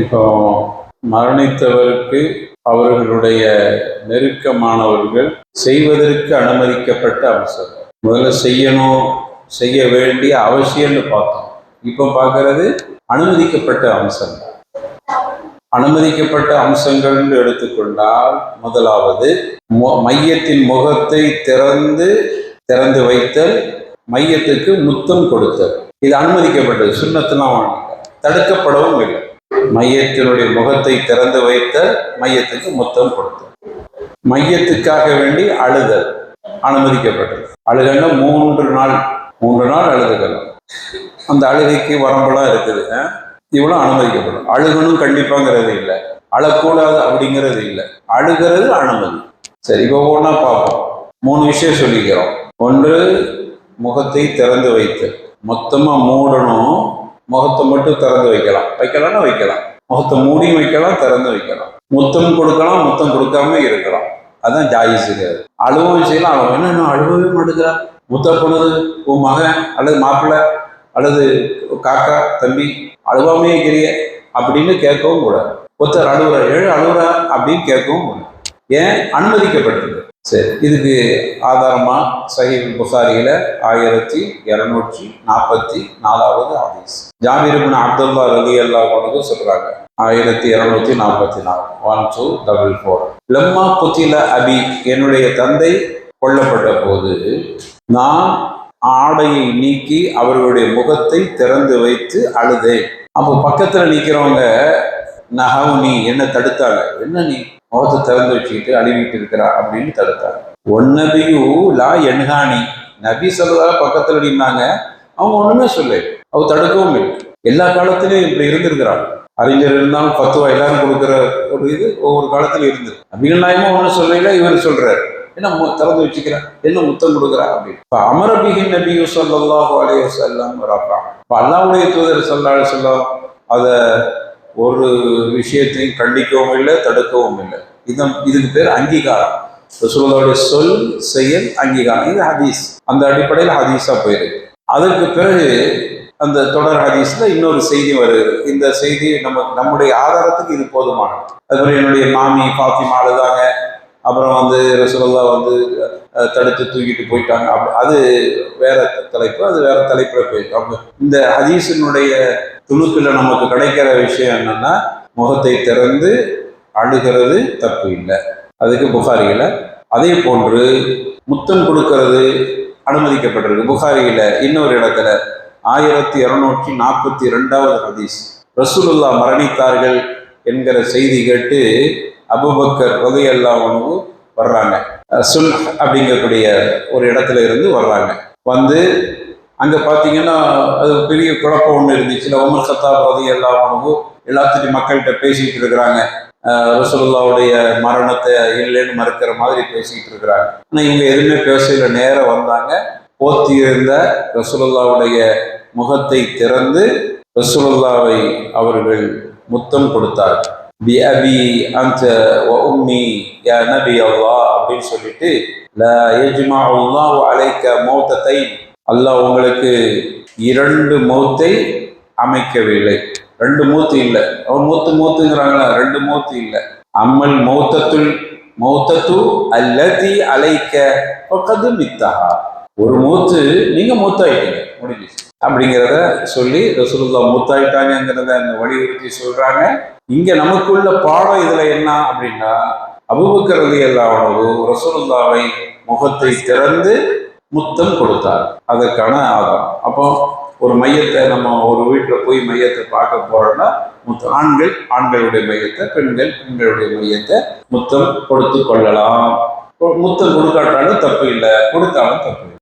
இப்போ மரணித்தவருக்கு அவர்களுடைய நெருக்கமானவர்கள் செய்வதற்கு அனுமதிக்கப்பட்ட அம்சம் முதல்ல செய்யணும் செய்ய வேண்டிய அவசியம்னு பார்த்தோம். இப்போ பார்க்கறது அனுமதிக்கப்பட்ட அம்சம். அனுமதிக்கப்பட்ட அம்சங்கள் எடுத்துக்கொண்டால் முதலாவது மையத்தின் முகத்தை திறந்து திறந்து வைத்தல் மையத்துக்கு முத்தம் கொடுத்தல். இது அனுமதிக்கப்பட்டது சுண்ணத்துலாம் தடுக்கப்படவும் இல்லை. மையத்தினுடைய முகத்தை திறந்து வைத்த மையத்துக்கு முத்தம் கொடுத்தல் மையத்துக்காக வேண்டி அழுதல் அனுமதிக்கப்பட்டது. அழுகன்னா மூன்று நாள் மூன்று நாள் அழுதுக்கலாம் அந்த அழுகைக்கு வரம்பெல்லாம் இருக்குது. இவ்வளோ அனுமதிக்கப்படும். அழுகணும் கண்டிப்பாங்கிறது இல்லை. அழக்கூடாது அப்படிங்கிறது இல்லை. அழுகிறது அனுமதி. சரி இப்போ ஒவ்வொன்றா பார்ப்போம். மூணு விஷயம் சொல்லிக்கிறோம். ஒன்று முகத்தை திறந்து வைத்து மொத்தமாக மூடணும். முகத்தை மட்டும் திறந்து வைக்கலாம். வைக்கலாம்னா வைக்கலாம். முகத்தை மூடியும் வைக்கலாம் திறந்து வைக்கலாம். முத்தம் கொடுக்கலாம் முத்தம் கொடுக்காம இருக்கலாம். அதான் ஜாயிஸுங்கிறது அழுவும் செய்யலாம். அவன் என்ன இன்னும் அழுவவே மாட்டேங்கிறான். முத்த பொழுது உன் மகன் அல்லது மாப்பிள்ளை அல்லது காக்கா தம்பி அழுவாமே இருக்கிறிய அப்படின்னு கேட்கவும் கூடாது. ஒருத்தர் அழுவுற ஏழு அழுவுறா அப்படின்னு கேட்கவும் கூடாது. ஏன்? அனுமதிக்கப்பட்டிருக்கு சரி. இதுக்கு ஆதாரமாக சஹீப் புசாரியில் ஆயிரத்தி இரநூற்றி நாற்பத்தி நாலாவது ஆதீஸ் ஜாபீர் அப்துல்லா ரலி அல்லா கொண்டு சொல்கிறாங்க ஆயிரத்தி இரநூத்தி நாற்பத்தி நாலு. ஒன் டூ டபுள் ஃபோர் லம்மா புத்தில அபி என்னுடைய தந்தை கொல்லப்பட்ட போது நான் ஆடையை நீக்கி அவர்களுடைய முகத்தை திறந்து வைத்து அழுதேன். அப்போ பக்கத்தில் நிற்கிறவங்க நகவு நீ என்ன தடுத்தாங்க. என்ன நீ முகத்தை திறந்து வச்சுக்கிட்டு அழுவிட்டு இருக்கிறா? அப்படின்னு தடுத்தாங்க. ஒன்னபியு லா என்ஹானி. நபி சொல்றதால பக்கத்துல நின்னாங்க. அவங்க ஒண்ணுமே சொல்லு அவ தடுக்கவும் இல்லை. எல்லா காலத்திலையும் இப்படி இருந்திருக்கிறாங்க. அறிஞர் இருந்தாலும் பத்துவா எல்லாரும் கொடுக்குற ஒரு இது ஒவ்வொரு காலத்தில் இருந்து நபிகள் நாயமும் ஒன்றும் சொல்லல இவர் சொல்றாரு. என்ன திறந்து வச்சுக்கிறேன் என்ன முத்தம் கொடுக்குறா? அப்படின்னு. இப்ப அமரபிகின் நபியு சொல்லல்லாஹு அலைஹி வஸல்லம் வராப்பா இப்ப அல்லாஹ்வுடைய தூதர் சொல்லாள் சொல்லம் அதை ஒரு விஷயத்தையும் கண்டிக்கவும் இல்லை தடுக்கவும் இல்லை. இது இதுக்கு பேர் அங்கீகாரம். ரசூலுல்லாஹுடைய சொல் செயல் அங்கீகாரம். இது ஹதீஸ். அந்த அடிப்படையில் ஹதீஸாக போயிருக்கு. அதற்கு பிறகு அந்த தொடர் ஹதீஸில் இன்னொரு செய்தி வருது. இந்த செய்தி நம்ம நம்முடைய ஆதாரத்துக்கு இது போதுமானது. அது மாதிரி என்னுடைய மாமி பாத்திமா அழுதாங்க. அப்புறம் வந்து ரசூலுல்லா வந்து தடுத்து தூக்கிட்டு போயிட்டாங்க. அப்படி அது வேற தலைப்பு. அது வேற தலைப்பில் போயிருக்கு. அப்ப இந்த ஹதீஸினுடைய துணுக்கில் நமக்கு கிடைக்கிற விஷயம் என்னன்னா முகத்தை திறந்து அழுகிறது தப்பு இல்லை. அதுக்கு புகாரியில் அதே போன்று முத்தம் கொடுக்கிறது அனுமதிக்கப்பட்டிருக்கு. புகாரியில் இன்னொரு இடத்துல ஆயிரத்தி இரநூற்றி நாற்பத்தி ரெண்டாவது ஹதீஸ் ரசூலுல்லா மரணித்தார்கள் என்கிற செய்தி கேட்டு அபுபக்கர் ரதையல்லா உணவு வர்றாங்க. சுல் அப்படிங்கக்கூடிய ஒரு இடத்துல இருந்து வர்றாங்க. வந்து அங்கே பார்த்தீங்கன்னா அது பெரிய குழப்பம் ஒன்று இருந்துச்சுல உமர் சத்தாப் எல்லா உணவு எல்லாத்துட்டும் மக்கள்கிட்ட பேசிக்கிட்டு இருக்கிறாங்க. அஹ் மரணத்தை இல்லைன்னு மறுக்கிற மாதிரி பேசிக்கிட்டு இருக்கிறாங்க. ஆனால் இவங்க எதுவுமே பேசல நேரம் வந்தாங்க. போத்தி இருந்த ரசூலுல்லாவுடைய முகத்தை திறந்து ரசூலுல்லாவை அவர்கள் முத்தம் கொடுத்தார் பி அபி அந்த உம்மி யா நபி அல்லா அப்படின்னு சொல்லிட்டு ல எஜ்மா அல்லாஹ் அலைக்க மௌத்தத்தை அல்லாஹ் உங்களுக்கு இரண்டு மூத்தை அமைக்கவில்லை. ரெண்டு மூத்து இல்லை. அவன் மூத்து மூத்துங்கிறாங்களா? ரெண்டு மூத்து இல்லை. அம்மல் மௌத்தத்துள் மௌத்தத்து அல்லதி அலைக்க பக்கத்து மித்தஹா. ஒரு மூத்து நீங்க மூத்தாயிட்டீங்க. முடிஞ்சிச்சு. அப்படிங்கிறத சொல்லி ரசூலுல்லா மூத்தாயிட்டாங்கிறத அந்த வலியுறுத்தி சொல்றாங்க. இங்க நமக்குள்ள பாடம் இதுல என்ன அப்படின்னா அபுபக்கர் ரலி ரசூலுல்லாவை முகத்தை திறந்து முத்தம் கொடுத்தார். அதற்கான ஆதாரம். அப்போ ஒரு மையத்தை நம்ம ஒரு வீட்டில் போய் மையத்தை பார்க்க போறோம்னா முத்தம் ஆண்கள் ஆண்களுடைய மையத்தை பெண்கள் பெண்களுடைய மையத்தை முத்தம் கொடுத்து கொள்ளலாம். முத்தம் கொடுக்காட்டாலும் தப்பு இல்லை. கொடுத்தாலும் தப்பு இல்லை.